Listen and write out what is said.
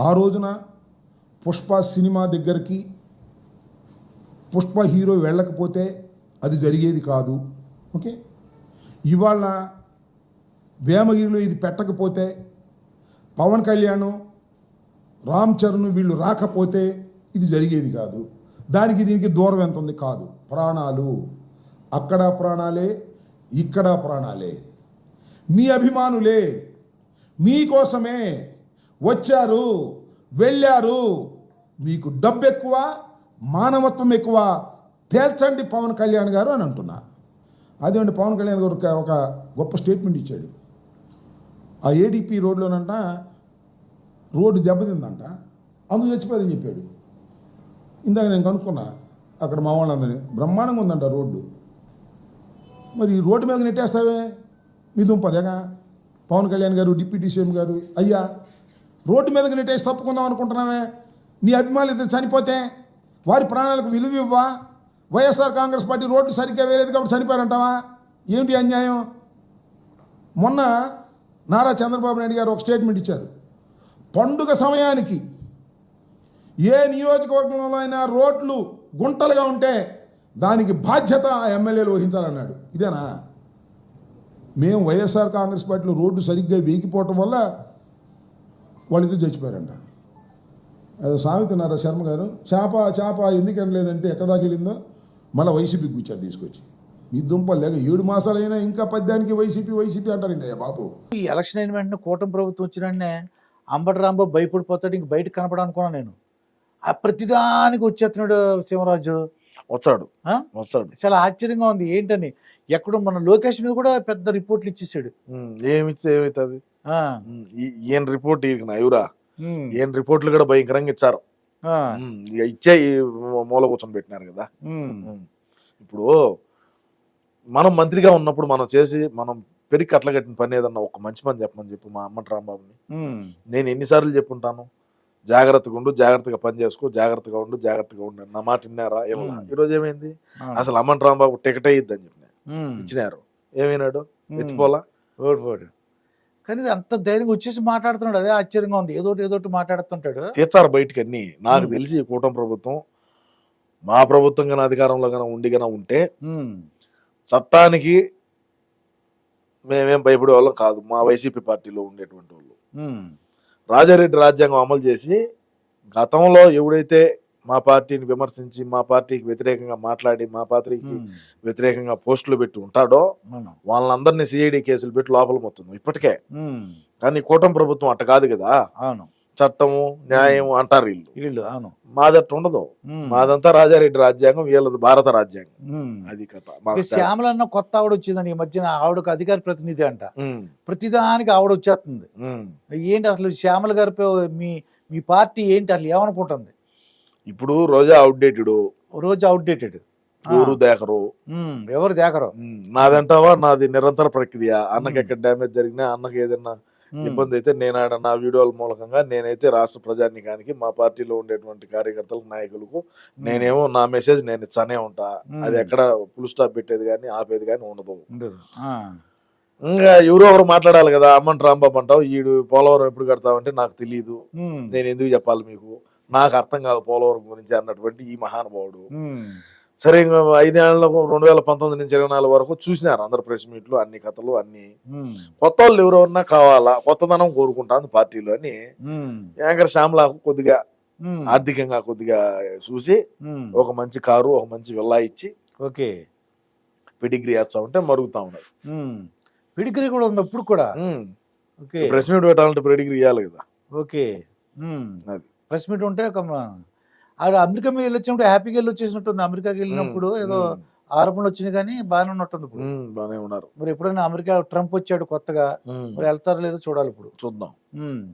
ఆ రోజున పుష్ప సినిమా దగ్గరికి పుష్ప హీరో వెళ్ళకపోతే అది జరిగేది కాదు. ఓకే? ఇవాళ వేమగిరిలో ఇది పెట్టకపోతే పవన్ కళ్యాణ్ రామ్ చరణ్ వీళ్ళు రాకపోతే ఇది జరిగేది కాదు. దానికి దీనికి దూరం ఎంత ఉంది? కాదు. ప్రాణాలు. అక్కడ ప్రాణాలే ఇక్కడ ప్రాణాలే. మీ అభిమానులే మీకోసమే వచ్చారు వెళ్ళారు. మీకు డబ్బు ఎక్కువ మానవత్వం ఎక్కువ తేల్చండి పవన్ కళ్యాణ్ గారు అని అంటున్నారు అదేమంటే పవన్ కళ్యాణ్ గారు ఒక- గొప్ప స్టేట్మెంట్ ఇచ్చాడు. ఆ ఏడీపీ రోడ్లోనంట రోడ్డు దెబ్బతిందంట అందుకు చచ్చిపోయారని చెప్పాడు. ఇందాక నేను కనుక్కున్నా అక్కడ మా వాళ్ళందరినీ బ్రహ్మాండంగా ఉందంట రోడ్డు. మరి రోడ్డు మీద నెట్టేస్తావే? మీ దుంపదేగా? పవన్ కళ్యాణ్ గారు డిప్యూటీ సీఎం గారు అయ్యా రోడ్డు మీదకి నెట్టేసి తప్పుకుందాం అనుకుంటున్నామే నీ అభిమానులు ఇద్దరు చనిపోతే వారి ప్రాణాలకు విలువ ఇవ్వా వైఎస్ఆర్ కాంగ్రెస్ పార్టీ రోడ్డు సరిగ్గా వేయలేదు కాబట్టి చనిపోయారంటావా? ఏమిటి అన్యాయం? మొన్న నారా చంద్రబాబు నాయుడు గారు ఒక స్టేట్మెంట్ ఇచ్చారు. పండుగ సమయానికి ఏ నియోజకవర్గంలో అయినా రోడ్లు గుంటలుగా ఉంటే దానికి బాధ్యత ఆ ఎమ్మెల్యేలు వహించాలన్నాడు. ఇదేనా? మేము వైఎస్ఆర్ కాంగ్రెస్ పార్టీలో రోడ్డు సరిగ్గా వేగిపోవటం వల్ల వాళ్ళిద్దరు చచ్చిపోయారంట. అదే సామెతన్నారా శర్మ గారు చేప చేప ఎందుకు లేదంటే ఎక్కడ దాకా వెళ్ళిందో? మళ్ళీ వైసీపీకి కూర్చారు తీసుకొచ్చి. మీ దుంపలు లేక ఏడు మాసాలైనా ఇంకా పద్యానికి వైసీపీ వైసీపీ అంటారండి అయ్యా బాబు. ఈ ఎలక్షన్ అయిన వెంటనే కూటమి ప్రభుత్వం వచ్చిన వెంటనే అంబటి రాంబాబు భయపడిపోతాడు ఇంక బయట కనపడాలనుకున్నాను నేను. ఆ ప్రతిదానికి వచ్చేస్తున్నాడు శివరాజు వచ్చాడు? వచ్చాడు. చాలా ఆశ్చర్యంగా ఉంది. ఏంటని? ఎక్కడో మన లోకేష్ మీద కూడా పెద్ద రిపోర్ట్లు ఇచ్చేసాడు. ఏమిస్తే ఏమవుతుంది ఈయన రిపోర్ట్ ఉమ్, ఈయన రిపోర్ట్లు కూడా భయంకరంగా ఇచ్చారు. ఇచ్చే మూల కూర్చొని పెట్టినారు కదా. ఇప్పుడు మనం మంత్రిగా ఉన్నప్పుడు మనం చేసి మనం పెరిగి కట్ల కట్టిన పని ఏదన్నా ఒక మంచి పని చెప్పమని చెప్పు మా అమ్మటి రాంబాబుని. నేను ఎన్నిసార్లు చెప్పుంటాను? జాగ్రత్తగా ఉండు జాగ్రత్తగా పని చేసుకో జాగ్రత్తగా ఉండు జాగ్రత్తగా ఉండు. నా మాట విన్నారా? ఏమన్నా ఉమ్. ఈరోజు ఏమైంది. అసలు అమ్మటి రాంబాబు టికెట్ అయ్యిద్దని చెప్పిన. ఇచ్చినారు. ఏమైనాడు. ఎత్తిపోలా? ఓడిపోడు కానీ అంత ధైర్యంగా వచ్చేసి మాట్లాడుతున్నాడు. అదే ఆశ్చర్యంగా ఉంది. ఏదోటి ఏదోటి మాట్లాడుతుంటాడు. తీర్చారు బయటికి అన్ని. నాకు. తెలిసి ఈ కూటమి ప్రభుత్వం మా ప్రభుత్వం కన్నా అధికారంలో కన్నా ఉండి కన్నా ఉంటే చట్టానికి మేమేం భయపడే వాళ్ళం కాదు. మా వైసీపీ పార్టీలో ఉండేటువంటి వాళ్ళు. రాజారెడ్డి రాజ్యాంగం అమలు చేసి గతంలో ఎవడైతే మా పార్టీని విమర్శించి మా పార్టీకి వ్యతిరేకంగా మాట్లాడి మా పార్టీకి వ్యతిరేకంగా పోస్టులు పెట్టి ఉంటాడో. వాళ్ళందరినీ సిఐడి కేసులు పెట్టి లోపల మొత్తం ఇప్పటికే. కానీ కూటమి ప్రభుత్వం అట్ట కాదు కదా. అవును. చట్టము న్యాయం అంటారు వీళ్ళు. వీళ్ళు అవును. మాదట్టు ఉండదు. మాదంతా రాజారెడ్డి రాజ్యాంగం వీళ్ళది భారత రాజ్యాంగం. అది కథ. శ్యామలన్న కొత్త ఆవిడ వచ్చిందని ఈ మధ్యన ఆవిడకు అధికార ప్రతినిధి అంట. ప్రతిదానికి ఆవిడ వచ్చేస్తుంది. ఏంటి అసలు శ్యామల గారిపై మీ మీ పార్టీ ఏంటి? అసలు ఏమనుకుంటుంది? ఇప్పుడు రోజా అవుట్డేటెడ్ రోజు అవుట్డేటెడ్ ఎవరు దేకరు? ఎవరు దేకరు? నాదంటావా? నాది నిరంతర ప్రక్రియ. అన్నకి. ఎక్కడ డ్యామేజ్ జరిగినా అన్నకి ఏదైనా ఇబ్బంది అయితే నేను ఆడ నా వీడియోల మూలకంగా నేనైతే రాష్ట్ర ప్రజానికానికి మా పార్టీలో ఉండేటువంటి కార్యకర్తలకు నాయకులకు నేనేమో నా మెసేజ్ నేను ఇచ్చానే ఉంటా. అది ఎక్కడ ఫుల్ స్టాప్ పెట్టేది కానీ ఆపేది కానీ ఉండదు. ఇంకా ఎవరో ఒకరు మాట్లాడాలి కదా అమ్మంట రాంబాబు అంటావు ఈడు పోలవరం ఎప్పుడు కడతావంటే నాకు తెలియదు నేను ఎందుకు చెప్పాలి మీకు? నాకు అర్థం కాదు పోలవరం గురించి అన్నటువంటి ఈ మహానుభావుడు. సరే ఇంకా ఐదేళ్ళకు రెండు వేల పంతొమ్మిది నుంచి ఇరవై నాలుగు వరకు చూసినారు అందరు ప్రెస్ మీట్లు అన్ని కథలు అన్ని. కొత్త వాళ్ళు ఎవరెవరన్నా కావాలా కొత్తదనం కోరుకుంటాను పార్టీలో అని యాంకర్ శ్యామలకు కొద్దిగా ఆర్థికంగా కొద్దిగా చూసి ఒక మంచి కారు ఒక మంచి విల్లా ఇచ్చి ఓకే. పెడిగ్రీ వేస్తా ఉంటే మరుగుతా ఉన్నాయి. ఉమ్, పిడికిరి కూడా ఉంది ఇప్పుడు కూడా? ఓకే. ప్రెస్ మీట్ పెట్టాలంటే పెడిగ్రీ ఇవ్వాలి కదా. ఓకే. అది. ప్రెస్ మీట్ ఉంటే ఆవిడ అమెరికా మీద వెళ్ళొచ్చినప్పుడు హ్యాపీగా వెళ్ళి వచ్చేసినట్టుంది అమెరికాకి వెళ్ళినప్పుడు ఏదో ఆరోపణలు వచ్చినాయి కానీ బాగానే ఉన్నట్టుంది ఇప్పుడు. బాగానే ఉన్నారు. మరి ఎప్పుడైనా అమెరికా ట్రంప్ వచ్చాడు కొత్తగా మరి వెళ్తారో లేదో చూడాలి ఇప్పుడు. చూద్దాం.